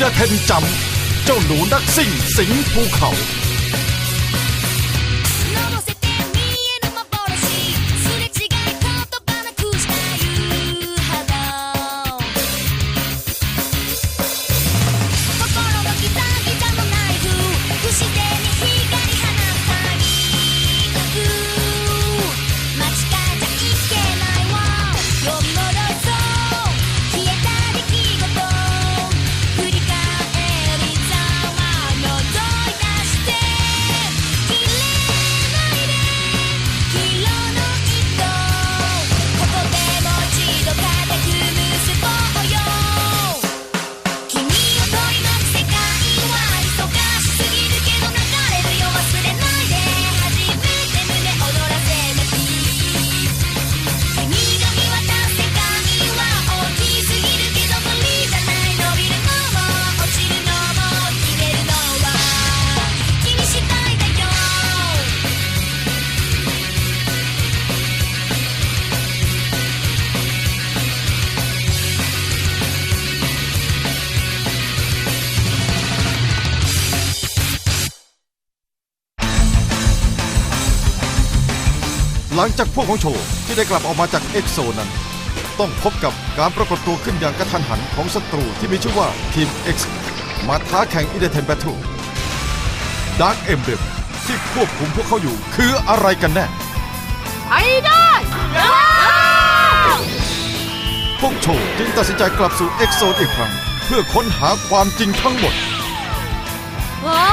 อิดาเทนจำเจ้าหนูนักซิ่งสิงภูเขา หลังจากพวกของโชว์ที่ได้กลับออกมาจากเอ็กโซนั้น ต้องพบกับการปรากฏตัวขึ้นอย่างกระทันหันของศัตรูที่มีชื่อว่าทีม X มาท้าแข่งอินเด n นแบทเทิลดาร์กเอ็มเบที่ควบคุมพวกเขาอยู่คืออะไรกันแน่ไปได้พวกโชว์จึงตัดสินใจกลับสู่เอ็กโซนอีกครั้ง เพื่อค้นหาความจริงทั้งหมด ว้า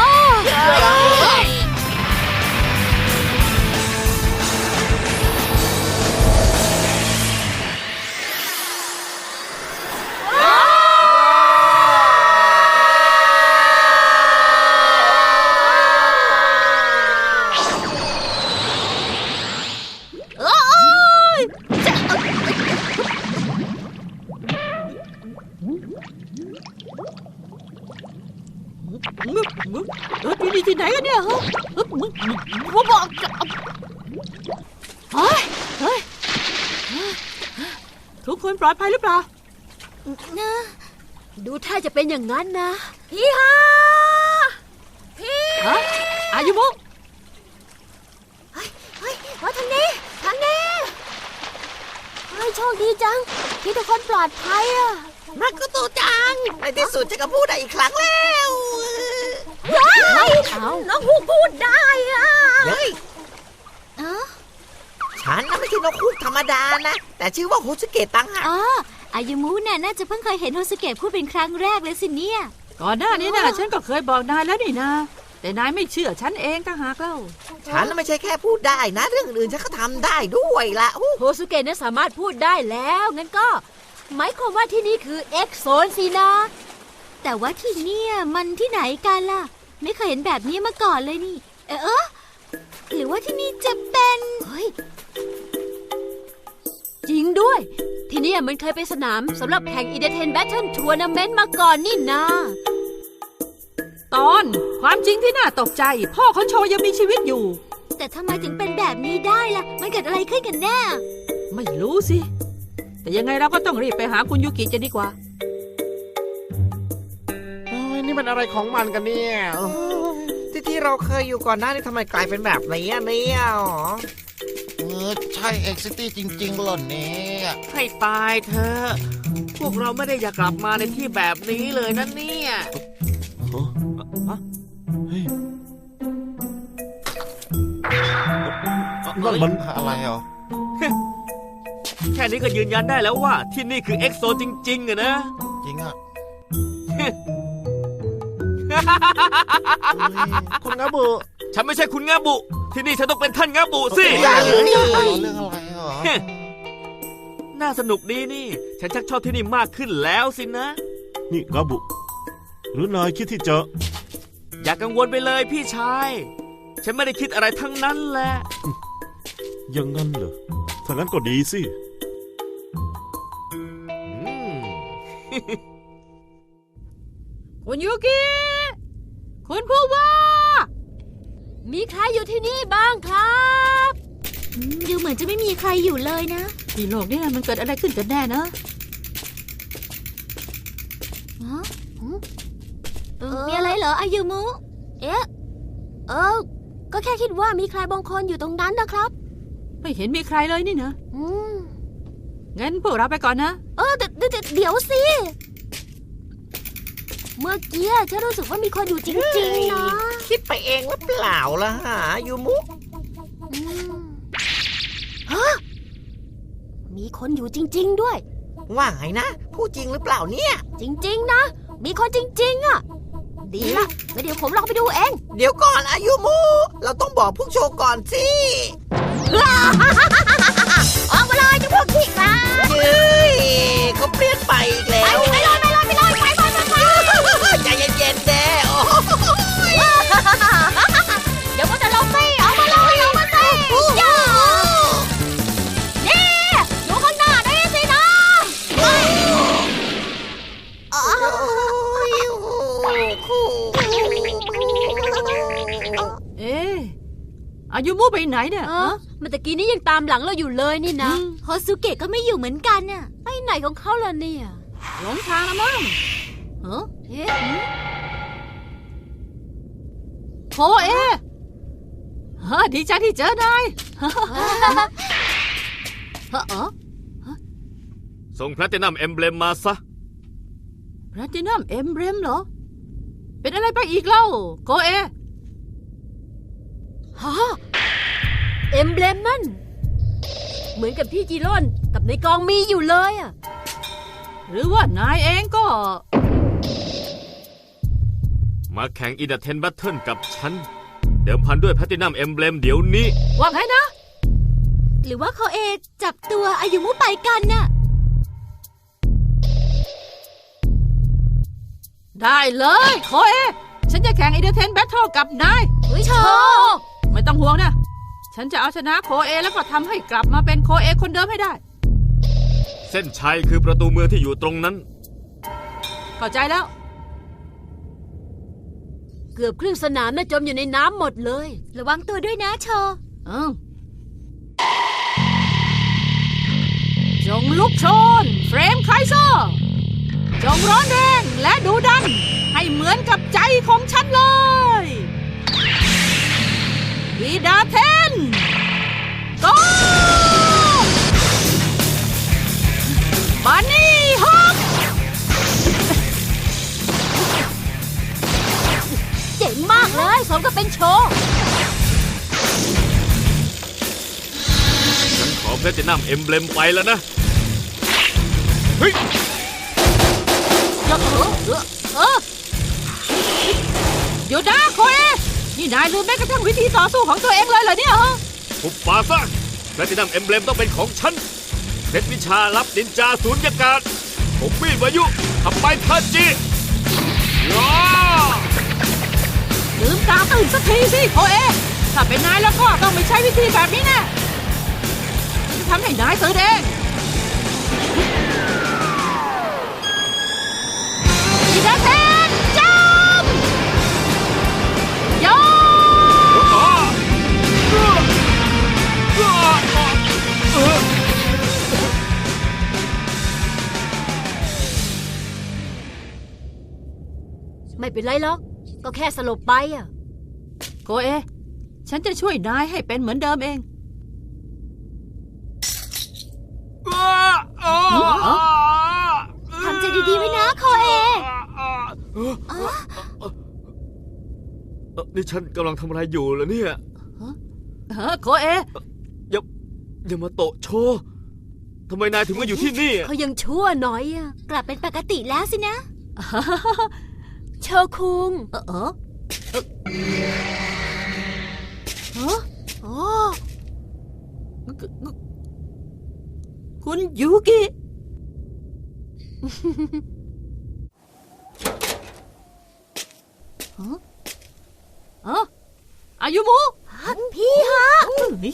ว ลอดภัยหรือเปล่านะดูท่าจะเป็นอย่างนั้นนะพี่ฮะพี่ฮะอายุมุกเฮ้ยเฮ้ยว่าทางนี้ทางนี้เฮ้ยโชคดีจัง ที่ทุกคนปลอดภัยอะนักก็ตัวจัง ในที่สุดจะก็พูดได้อีกครั้งแล้วว้ายน้องฮูกพูดได้อะเฮ้ยเอ้า ฉันน่ะไม่ใช่นกฮูกธรรมดานะ แต่ชื่อว่าฮูสเกตตังหากอ๋ออายุมุน่ะน่าจะเพิ่งเคยเห็นโฮสเกะพูดเป็นครั้งแรกเลยสิเนี่ย ก่อนหน้านี้นะฉันก็เคยบอกนายแล้วนี่นะ แต่นายไม่เชื่อฉันเองต่างหากเล่าฉันน่ะไม่ใช่แค่พูดได้นะ เรื่องอื่นฉันก็ทำได้ด้วยละอู้โฮสเกะน่ะสามารถพูดได้แล้ว งั้นก็ หมายความว่าที่นี่คือเอ็กโซนสินะ แต่ว่าที่เนี่ยมันที่ไหนกันล่ะ ไม่เคยเห็นแบบนี้มาก่อนเลยนี่ เออเออหรือว่าที่นี่จะเป็น เฮ้ย จริงด้วย ที่นี่มันเคยเป็นสนามสำหรับแข่งอีเดเทนแบทเทิลทัวร์นาเมนต์มาก่อนนี่นาตอนความจริงที่น่าตกใจ พ่อของโชยังมีชีวิตอยู่ แต่ทำไมถึงเป็นแบบนี้ได้ล่ะ มันเกิดอะไรขึ้นกันแน่ ไม่รู้สิ แต่ยังไงเราก็ต้องรีบไปหาคุณยูกิจะดีกว่าเฮ้ยนี่มันอะไรของมันกันเนี่ยโอ้ยที่ที่เราเคยอยู่ก่อนหน้านี้ทำไมกลายเป็นแบบนี้อะเนี่ยหรอ เออใช่เอ็กซิตี้จริงๆเหรอเนี่ยให้ตายเธอะพวกเราไม่ได้อยากกลับมาในที่แบบนี้เลยนะเนี่ยนั่นมันอะไรอะแค่นี้ก็ยืนยันได้แล้วว่า ที่นี่คือเอ็กโซจริงๆอะนะ จริงอะคุณงาบุ ฉันไม่ใช่คุณงาบุ ที่นี่ฉันต้องเป็นท่านงาบุสิเรื่องอะไรเหรอ น่าสนุกดีนี่ ฉันชักชอบที่นี่มากขึ้นแล้วสินะ นี่กาบุ หรือนายคิดที่จะ อย่ากกังวลไปเลยพี่ชาย ฉันไม่ได้คิดอะไรทั้งนั้นแหละ อย่างนั้นเหรอ ถ้างั้นก็ดีสิ อืม คุณยูกิ คุณผู้ว่า มีใครอยู่ที่นี่บ้างครับ อืมดูเหมือนจะไม่มีใครอยู่เลยนะ ที่โลกนี้มันเกิดอะไรขึ้นกันแน่นะ ฮะอืมมีอะไรเหรออายุมุ เอ๊ะ เออ ก็แค่คิดว่ามีใครบางคนอยู่ตรงนั้นนะครับ ไม่เห็นมีใครเลยนี่นะอืม งั้นพวกเราไปก่อนนะ เออเดี๋ยวเดี๋ยวเดี๋ยวสิ เมื่อกี้ฉันรู้สึกว่ามีคนอยู่จริงๆนะ คิดไปเองหรือเปล่าล่ะฮะยูมุอืมฮะมีคนอยู่จริง ๆ ด้วย ว่าไงนะ พูดจริงหรือเปล่าเนี่ย จริง ๆ นะ มีคนจริง ๆ อะ ดีละงั้นเดี๋ยวผมลองไปดูเอง เดี๋ยวก่อนอายุมุเราต้องบอกพวกโชว์ก่อนสิออกมาเลยจะพวกขี้คลาดเฮ้ยเขาเปลี่ยนไปอีกแล้ว นเนี่ยเออเมื่อตะกี้นี้ยังตามหลังเราอยู่เลยนี่นะโฮสุเกะก็ไม่อยู่เหมือนกันน่ะไปไหนของเขาล่ะเนี่ยหลงทางแล้วมั้งเฮ้เอ๊ะโคเอะฮะดีใจที่เจอนายฮะเออส่งแพลตินัมเอมเบลมมาซะแพลตินัมเอ็มเบรมเหรอ เป็นอะไรไปอีกเล่าโคเอะ ฮะ เอ็มเบลมนั่น เหมือนกับที่จีร่นกับในกองมีอยู่เลยอะหรือว่านายเองก็ มาแข่งอินเดเทนแบทเทิลกับฉัน เดิมพันด้วยแพลตินัมเอมเบลมเดี๋ยวนี้ ว่าไงนะ หรือว่าเขาเองจับตัวอายุมุไปกันน่ะ ได้เลยโคเอะฉันจะแข่งอินเดเทนแบทเทิลกับนายเฮ้ยโชไม่ต้องห่วงนะ ฉันจะเอาชนะโคเอแล้วก็ทำให้กลับมาเป็นโคเอคนเดิมให้ได้ เส้นชัยคือประตูเมืองที่อยู่ตรงนั้น เข้าใจแล้ว เกือบครึ่งสนามน่ะจมอยู่ในน้ำหมดเลย ระวังตัวด้วยนะโชเออจงลุกโชน เฟรมไคเซอร์จงร้อนแรงและดูดัน ให้เหมือนกับใจของฉันเลยอีดาเท นก็บานี่ฮอกเจ๋งมากเลยสมกับเป็นโชว์ฉันขอแพลตินัมเอมเบลมไปแล้วนะ เฮ้ยเออเออเออหยุดนะโคเอนี่นายลืมแม้กระทั่งวิธีต่อสู้ของตัวเองเลยเหรอเนี่ย ทุบปาซะแพลตินัมเอ็มเบลมต้องเป็นของฉันเพชรวิชาลับนินจาสูญญากาศผมมีดวายุทำไปทันจีย้าลืมตาตื่นสักทีสิโอเอถ้าเป็นนายแล้วก็ต้องไม่ใช้วิธีแบบนี้แน่จะทำให้นายตื่นเอง ไม่เป็นไรหรอก ก็แค่สลบไปอะโคเอ ฉันจะช่วยนายให้เป็นเหมือนเดิมเอง ทำใจดีๆไว้นะโคเอเอ่อนี่ฉันกำลังทำอะไรอยู่ล่ะเนี่ย เออโคเออย่าอ ย่ามาโตะโชว์ทำไมนายถึงมาอยู่ที่นี่เขายังชั่วหน่อยอะกลับเป็นปกติแล้วสินะ โชคุงเออเออเออโอ้คุณยูกิ ฮะเอออายุมุพี่ฮะนี่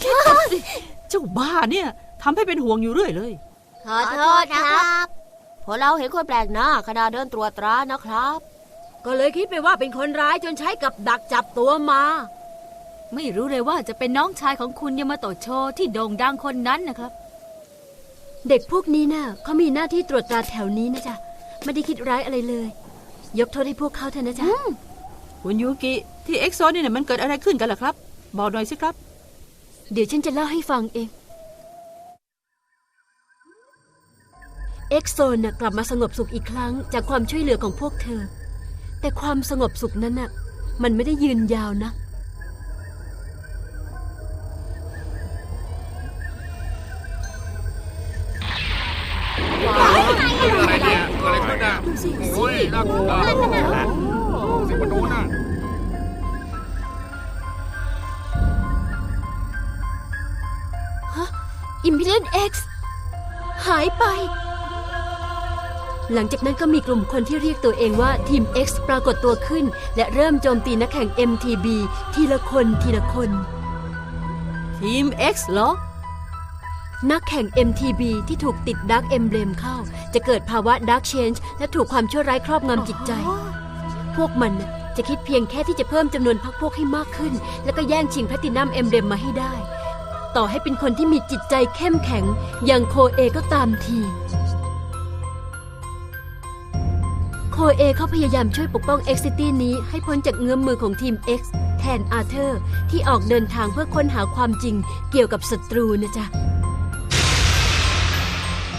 เจ้าบ้าเนี่ยทำให้เป็นห่วงอยู่เรื่อยเลย ขอโทษครับ พอเราเห็นคนแปลกหน้าขณะเดินตรวจตรานะครับ ก็เลยคิดไปว่าเป็นคนร้ายจนใช้กับดักจับตัวมา ไม่รู้เลยว่าจะเป็นน้องชายของคุณยามาโตะโชที่โด่งดังคนนั้นนะครับ เด็กพวกนี้น่ะเขามีหน้าที่ตรวจตราแถวนี้นะจ๊ะไม่ได้คิดร้ายอะไรเลย ยกโทษให้พวกเขาเถอะนะจ๊ะคุณยูกิที่เอ็กโซนเนี่ยมันเกิดอะไรขึ้นกันล่ะครับ บอกหน่อยสิครับ เดี๋ยวฉันจะเล่าให้ฟังเอง เอ็กโซนน่ะกลับมาสงบสุขอีกครั้งจากความช่วยเหลือของพวกเธอ แต่ความสงบสุขนั้นน่ะมันไม่ได้ยืนยาวนะ อะไรเนี่ยอะไรขึ้นอะโอ้ยน่ากลัวสิมันโน้นอะอิมพิเ n น เอ็กซ์หายไป หลังจากนั้นก็มีกลุ่มคนที่เรียกตัวเองว่าทีม X ปรากฏตัวขึ้น และเริ่มโจมตีนักแข่ง MTB ทีละคนทีละคน ทีม X เหรอ นักแข่ง MTB ที่ถูกติดดักเอมเบลมเข้า จะเกิดภาวะดักเชนจ์และถูกความชั่วร้ายครอบงำจิตใจ พวกมันน่ะจะคิดเพียงแค่ที่จะเพิ่มจำนวนพรรคพวกให้มากขึ้น แล้วก็แย่งชิงแพลตินัมเอมเบลมมาให้ได้ ต่อให้เป็นคนที่มีจิตใจเข้มแข็ง อย่างโคเอก็ตามที โคเอเขาพยายามช่วยปกป้อง X City นี้ให้พ้นจากเงื้อมมือของทีม X แทนอาร์เธอร์ ที่ออกเดินทางเพื่อค้นหาความจริงเกี่ยวกับศัตรูนะจ๊ะ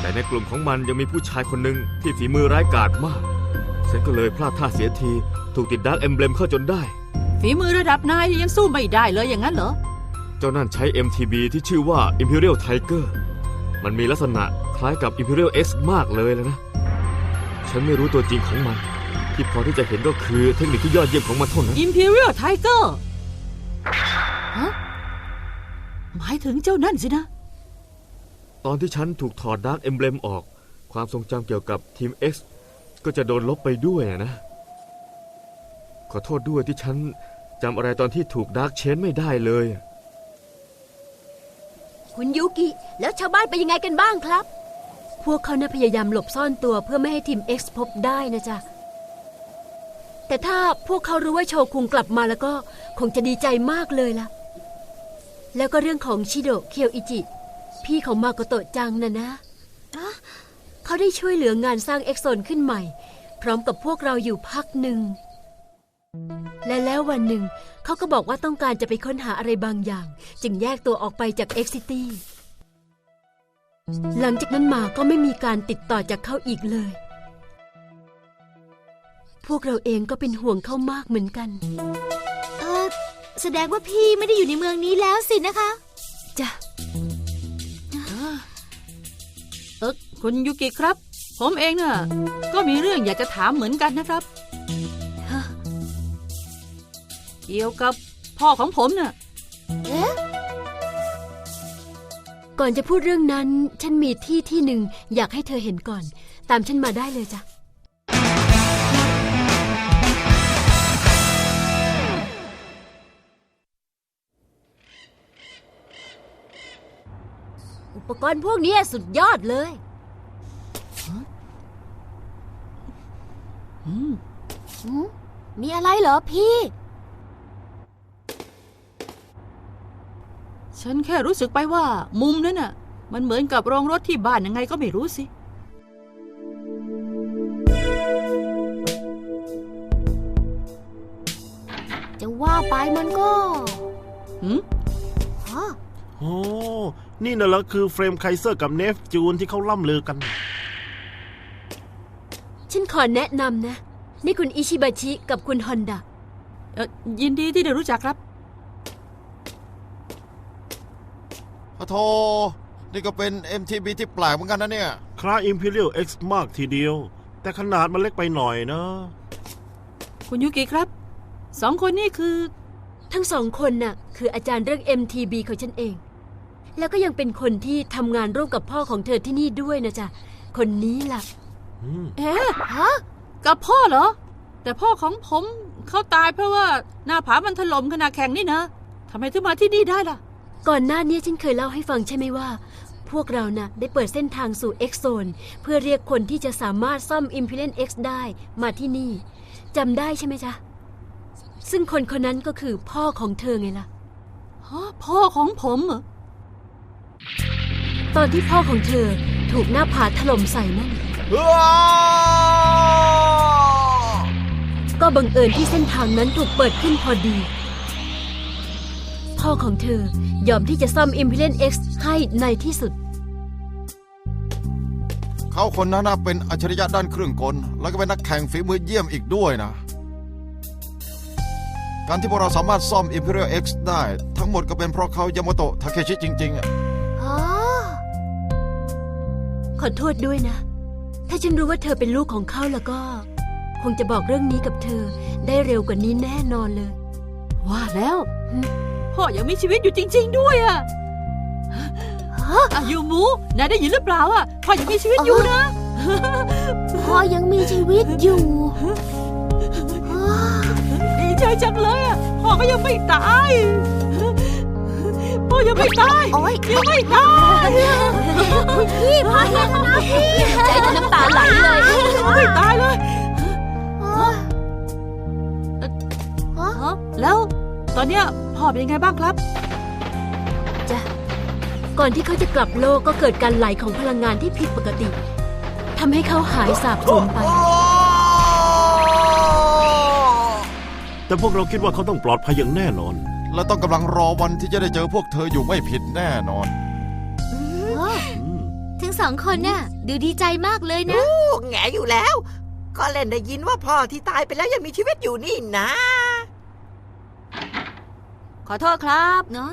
แต่ในกลุ่มของมันยังมีผู้ชายคนหนึ่งที่ฝีมือร้ายกาจมาก ฉันก็เลยพลาดท่าเสียที ถูกติดดักเอมเบลมเข้าจนได้ ฝีมือระดับนายนี่ยังสู้ไม่ได้เลยอย่างนั้นเหรอ เจ้านั่นใช้ MTB ที่ชื่อว่า Imperial Tiger มันมีลักษณะคล้ายกับ Imperial X มากเลยแล้วนะ ฉันไม่รู้ตัวจริงของมัน ที่พอที่จะเห็นก็คือเทคนิคที่ยอดเยี่ยมของมันเท่านั้น Imperial Tiger ฮะหมายถึงเจ้านั่นสินะ ตอนที่ฉันถูกถอดดาร์กเอมเบลมออก ความทรงจำเกี่ยวกับทีม X ก็จะโดนลบไปด้วยอะนะ ขอโทษด้วยที่ฉันจำอะไรตอนที่ถูกดาร์กเชนไม่ได้เลย คุณยูกิ แล้วชาวบ้านเป็นยังไงกันบ้างครับ พวกเขาน่ะพยายามหลบซ่อนตัวเพื่อไม่ให้ทีม X พบได้นะจ๊ะ แต่ถ้าพวกเขารู้ว่าโชคุงกลับมาแล้วก็คงจะดีใจมากเลยล่ะ แล้วก็เรื่องของชิโดะเคียวอิจิ พี่ของมาโกโตะจังนะนะอะเขาได้ช่วยเหลืองานสร้างเอ็กโซนขึ้นใหม่ พร้อมกับพวกเราอยู่พักหนึ่ง และแล้ววันหนึ่ง เขาก็บอกว่าต้องการจะไปค้นหาอะไรบางอย่าง จึงแยกตัวออกไปจากเอ็กซิตี้หลังจากนั้นมาก็ไม่มีการติดต่อจากเขาอีกเลย พวกเราเองก็เป็นห่วงเขามากเหมือนกัน เออแสดงว่าพี่ไม่ได้อยู่ในเมืองนี้แล้วสินะคะ จ้ะ เออคุณยูกิครับ ผมเองน่ะ ก็มีเรื่องอยากจะถามเหมือนกันนะครับ เกี่ยวกับพ่อของผมน่ะก่อนจะพูดเรื่องนั้น ฉันมีที่ที่หนึ่งอยากให้เธอเห็นก่อน ตามฉันมาได้เลยจ้ะ อุปกรณ์พวกนี้สุดยอดเลย มีอะไรเหรอพี่ ฉันแค่รู้สึกไปว่า มุมนั้นน่ะ มันเหมือนกับโรงรถที่บ้านยังไงก็ไม่รู้สิจะว่าไปมันก็หืมฮะโอ้นี่น่ะเหรอคือเฟรมไคเซอร์กับเนฟจูนที่เขาล่ำลือกัน ฉันขอแนะนำนะ นี่คุณอิชิบาชิกับคุณฮอนดะเอ่อยินดีที่ได้รู้จักครับ พะ โทนี่ก็เป็น MTB ที่แปลกเหมือนกันนะเนี่ย คล้าย Imperial X มากทีเดียว แต่ขนาดมันเล็กไปหน่อยนะ คุณยูกิครับสองคนนี่คือ ทั้งสองคนน่ะ คืออาจารย์เรื่อง MTB ของฉันเอง แล้วก็ยังเป็นคนที่ทำงานร่วมกับพ่อของเธอที่นี่ด้วยนะจ๊ะ คนนี้ล่ะ อืม เอ๊ะฮะกับพ่อเหรอ แต่พ่อของผมเขาตายเพราะว่าหน้าผามันถล่มขณะแข่งนี่นะทำไมถึงมาที่นี่ได้ล่ะ ก่อนหน้านี้ฉันเคยเล่าให้ฟังใช่ไหมว่า พวกเราน่ะได้เปิดเส้นทางสู่ X Zone เพื่อเรียกคนที่จะสามารถซ่อม Imperial X ได้มาที่นี่จำได้ใช่ไหมจ๊ะ ซึ่งคนคนนั้นก็คือพ่อของเธอไงล่ะฮะพ่อของผมเหรอตอนที่พ่อของเธอถูกหน้าผาถล่มใส่นั่น ก็บังเอิญที่เส้นทางนั้นถูกเปิดขึ้นพอดี พ่อของเธอ ยอมที่จะซ่อม Imperial X ให้ในที่สุด เขาคนนั้นนะเป็นอัจฉริยะด้านเครื่องกล แล้วก็เป็นนักแข่งฝีมือเยี่ยมอีกด้วยนะ การที่พวกเราสามารถซ่อม Imperial X ได้ ทั้งหมดก็เป็นเพราะเขายามาโตะทาเคชิจริงๆอะขอโทษด้วยนะ ถ้าฉันรู้ว่าเธอเป็นลูกของเขาแล้วก็ คงจะบอกเรื่องนี้กับเธอได้เร็วกว่านี้แน่นอนเลย ว่าแล้ว พ่อยังมีชีวิตอยู่จริง ๆ ด้วยอะอะยูหมูนายได้ยินหรือเปล่าอะพ่อยังมีชีวิตอยู่นะพ่อยังมีชีวิตอยู่ดีใจจังเลยอะพ่อก็ยังไม่ตายพ่อยังไม่ตายโอ๊ยยังไม่ตายพี่พ่อเห็นนะพี่ใจจะน้ำตาไหลเลยยังไม่ตายเลยฮะฮะแล้วตอนเนี้ย พ่อเป็นยังไงบ้างครับ จ้ะ ก่อนที่เขาจะกลับโลกก็เกิดการไหลของพลังงานที่ผิดปกติทำให้เขาหายสาบสูญไป แต่พวกเราคิดว่าเขาต้องปลอดภัยอย่างแน่นอน และต้องกำลังรอวันที่จะได้เจอพวกเธออยู่ไม่ผิดแน่นอนทั้งสองคนน่ะ ดูดีใจมากเลยนะแงอยู่แล้ว ก็เล่นได้ยินว่าพ่อที่ตายไปแล้วยังมีชีวิตอยู่นี่นะ ขอโทษครับเนาะ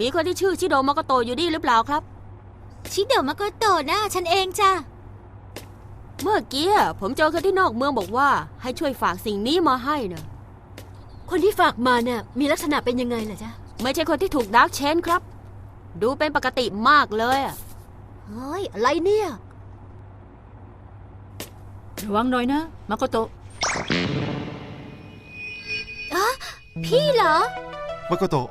มีคนที่ชื่อชิโดมากโตอยู่นี่หรือเปล่าครับ ชิเดะมาโกโตะนะฉันเองจ้ะ เมื่อกี้ผมเจอคนที่นอกเมืองบอกว่า ให้ช่วยฝากสิ่งนี้มาให้นะคนที่ฝากมาเนี่ยมีลักษณะเป็นยังไงล่ะจ๊ะ ไม่ใช่คนที่ถูกดาร์กเชนครับ ดูเป็นปกติมากเลยอะเฮ้ยอะไรเนี่ยระวังหน่อยนะมาโกโตะพี่เหรอ มาโกโตะ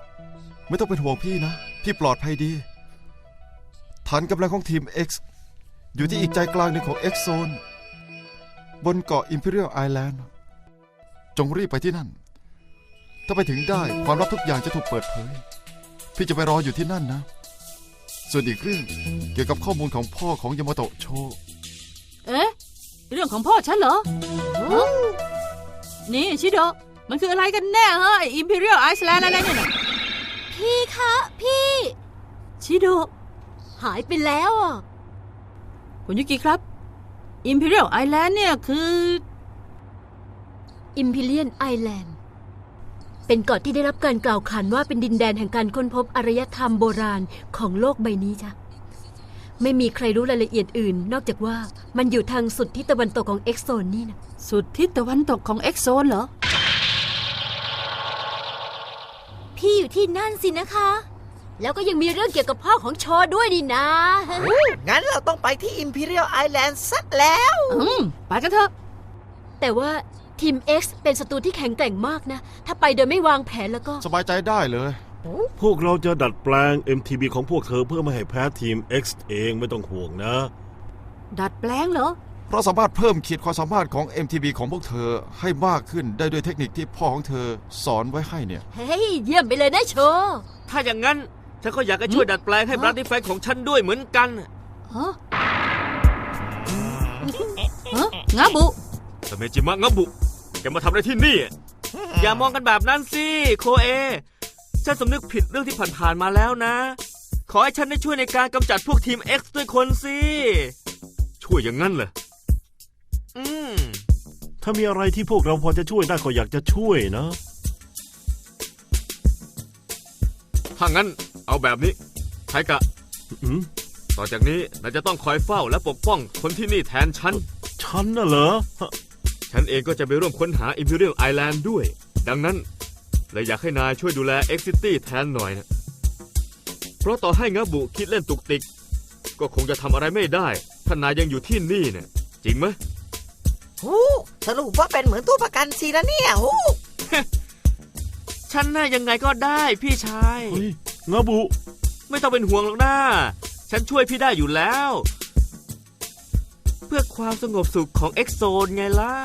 ไม่ต้องเป็นห่วงพี่นะ พี่ปลอดภัยดี ฐานกำลังของทีม X อยู่ที่อีกใจกลางหนึ่งของ X Zone บนเกาะ Imperial Island จงรีบไปที่นั่น ถ้าไปถึงได้ความลับทุกอย่างจะถูกเปิดเผย พี่จะไปรออยู่ที่นั่นนะ ส่วนอีกเรื่องเกี่ยวกับข้อมูลของพ่อของยามาโตะโช เอ๊ะ เรื่องของพ่อฉันเหรอ นี่ชิโด มันคืออะไรกันแน่ฮะอิมพีเรียลไอซ์แลนด์อะไรเนี่ยนะพี่คะ พี่ ชิโดหายไปแล้วอะคุณยุกิครับอิมพีเรียลไอแลนด์เนี่ยคืออิมพีเลียนไอแลนด์ เป็นเกาะที่ได้รับการกล่าวขานว่าเป็นดินแดนแห่งการค้นพบอารยธรรมโบราณของโลกใบนี้จ้ะไม่มีใครรู้รายละเอียดอื่น นอกจากว่ามันอยู่ทางสุดที่ตะวันตกของเอ็กโซนนี่นะสุดทิศตะวันตกของเอ็กโซนเหรอ พี่อยู่ที่นั่นสินะคะ แล้วก็ยังมีเรื่องเกี่ยวกับพ่อของโชด้วยนี่นะ งั้นเราต้องไปที่ Imperial Island สักแล้ว อืมไปกันเถอะ แต่ว่าทีม X เป็นศัตรูที่แข็งแกร่งมากนะ ถ้าไปโดยไม่วางแผนแล้วก็ สบายใจได้เลย พวกเราจะดัดแปลง MTB ของพวกเธอเพื่อไม่ให้แพ้ทีม X เองไม่ต้องห่วงนะ ดัดแปลงเหรอ เพราะสามารถเพิ่มขีดความสามารถของ MTB ของพวกเธอให้มากขึ้นได้ด้วยเทคนิคที่พ่อของเธอสอนไว้ให้เนี่ย เฮ้ย เยี่ยมไปเลยนะโชถ้าอย่างนั้น ฉันก็อยากจะช่วยดัดแปลงให้บรัดดี้แฟงของฉันด้วยเหมือนกันฮะฮะงาบุ สเมจิมะงะบุ แกมาทำอะไรที่นี่ อย่ามองกันแบบนั้นสิ โคเอ ฉันสำนึกผิดเรื่องที่ผ่านๆมาแล้วนะ ขอให้ฉันได้ช่วยในการกำจัดพวกทีม X ด้วยคนสิ ช่วยอย่างนั้นเหรอ อืม ถ้ามีอะไรที่พวกเราพอจะช่วยได้ก็อยากจะช่วยนะ ถ้างั้นเอาแบบนี้ไทกะ อืมต่อจากนี้นายจะต้องคอยเฝ้าและปกป้องคนที่นี่แทนฉัน ฉันน่ะเหรอฮะฉันเองก็จะไปร่วมค้นหา Imperial Island ด้วย ดังนั้นเลยอยากให้นายช่วยดูแล X City แทนหน่อยนะ เพราะต่อให้งาบุคิดเล่นตุกติก ก็คงจะทำอะไรไม่ได้ ถ้านายยังอยู่ที่นี่เนี่ยจริงไหม หูสรุปว่าเป็นเหมือนตัวประกันสินะเนี่ยหูฉันน่ะยังไงก็ได้พี่ชายเฮ้ยงาบุ ไม่ต้องเป็นห่วงหรอกนะฉันช่วยพี่ได้อยู่แล้ว เพื่อความสงบสุขของ X Zone ไงล่ะ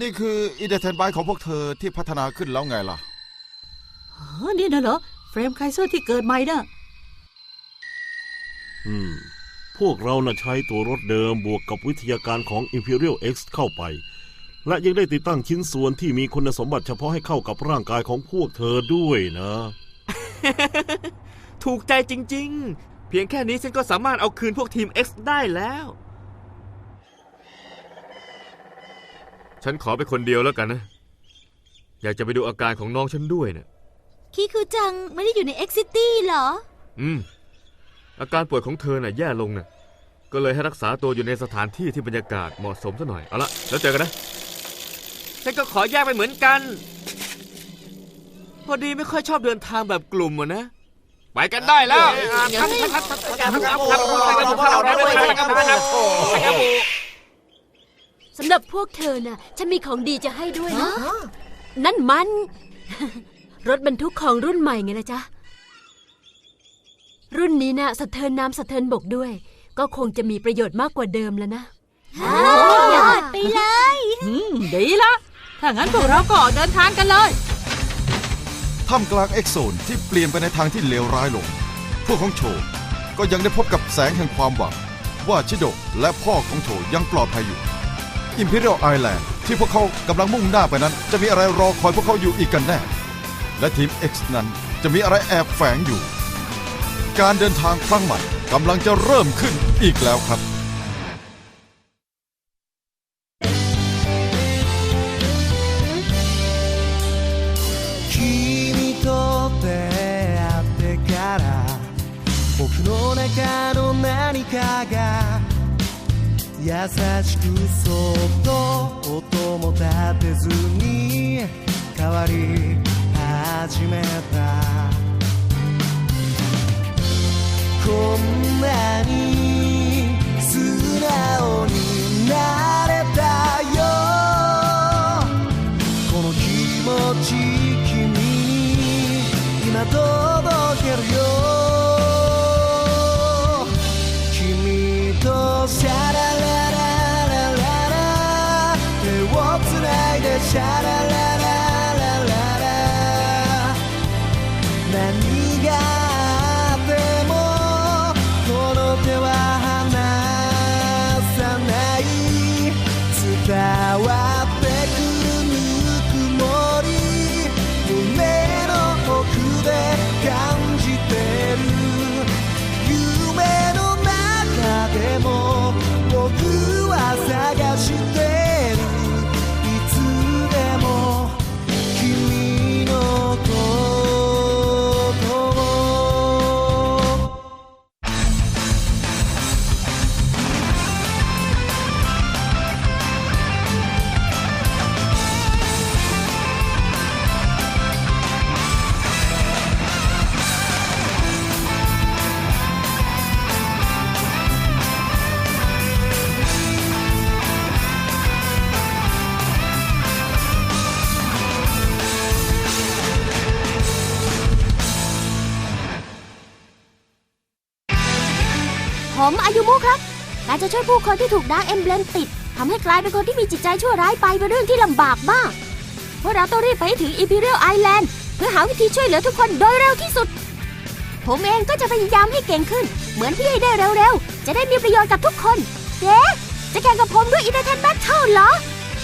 นี่คืออินเด t เทนไบของพวกเธอที่พัฒนาขึ้นแล้วไงล่ะอ๋อนี่นะเหรอ เฟรมไคเซอร์ที่เกิดใหม่น่ะอืม พวกเราน่ะใช้ตัวรถเดิมบวกกับวิทยาการของ Imperial X เข้าไป และยังได้ติดตั้งชิ้นส่วนที่มีคุณสมบัติเฉพาะให้เข้ากับร่างกายของพวกเธอด้วยนะ ถูกใจจริง ๆ เพียงแค่นี้ฉันก็สามารถเอาคืนพวกทีม X ได้แล้ว ฉันขอไปคนเดียวแล้วกันนะ อยากจะไปดูอาการของน้องฉันด้วยนะคิคุจังไม่ได้อยู่ใน X City เหรอ อืม อาการป่วยของเธอน่ะแย่ลงน่ะ ก็เลยให้รักษาตัวอยู่ในสถานที่ที่บรรยากาศเหมาะสมซะหน่อย เอาละแล้วเจอกันนะ ฉันก็ขอแยกไปเหมือนกัน พอดีไม่ค่อยชอบเดินทางแบบกลุ่มอะนะ ไปกันได้แล้ว สำหรับพวกเธอน่ะ ฉันมีของดีจะให้ด้วยนะ นั่นมัน รถบรรทุกของรุ่นใหม่ไงล่ะจ๊ะ รุ่นนี้น่ะสะเทินน้ำสะเทินบกด้วย ก็คงจะมีประโยชน์มากกว่าเดิมแล้วนะยอดไปเลยอืมดีละ ถ้างั้นพวกเราก็ออกเดินทางกันเลย ท่ามกลางเอ็กโซนที่เปลี่ยนไปในทางที่เลวร้ายลง พวกของโชก็ยังได้พบกับแสงแห่งความหวัง ว่าชิโดะและพ่อของโชยังปลอดภัยอยู่ Imperial Island ที่พวกเขากำลังมุ่งหน้าไปนั้น จะมีอะไรรอคอยพวกเขาอยู่อีกกันแน่ และทีม X นั้นจะมีอะไรแอบแฝงอยู่ การเดินทางครั้งใหม่กำลังจะเริ่มขึ้นอีกแล้วครับ 君と出会ってから僕の中の何かが 優しくそっと音も立てずに変わり始めた。こんなに素直になれたよ。この気持ち君に今届け การจะช่วยผู้คนที่ถูกดาร์กเอ็มเบลมติดทำให้กลายเป็นคนที่มีจิตใจชั่วร้ายไปเป็นเรื่องที่ลำบากมากพวกเราต้องรีบไปถึง Imperial Island เพื่อหาวิธีช่วยเหลือทุกคนโดยเร็วที่สุด ผมเองก็จะพยายามให้เก่งขึ้น เหมือนพี่ให้ได้เร็วๆ จะได้มีประโยชน์กับทุกคนเอ๊จะแข่งกับผมด้วยอินเตอร์เทนแบทเทิลเหรอ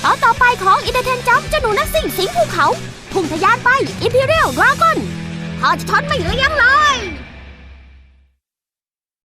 ตอนต่อไปของอินเตอร์เทนจัมเจ้าหนูนักสิ่งสิงภูเขาพุ่งทะยานไป Imperial Dragon พอจะทนไม่เหลือยังเลย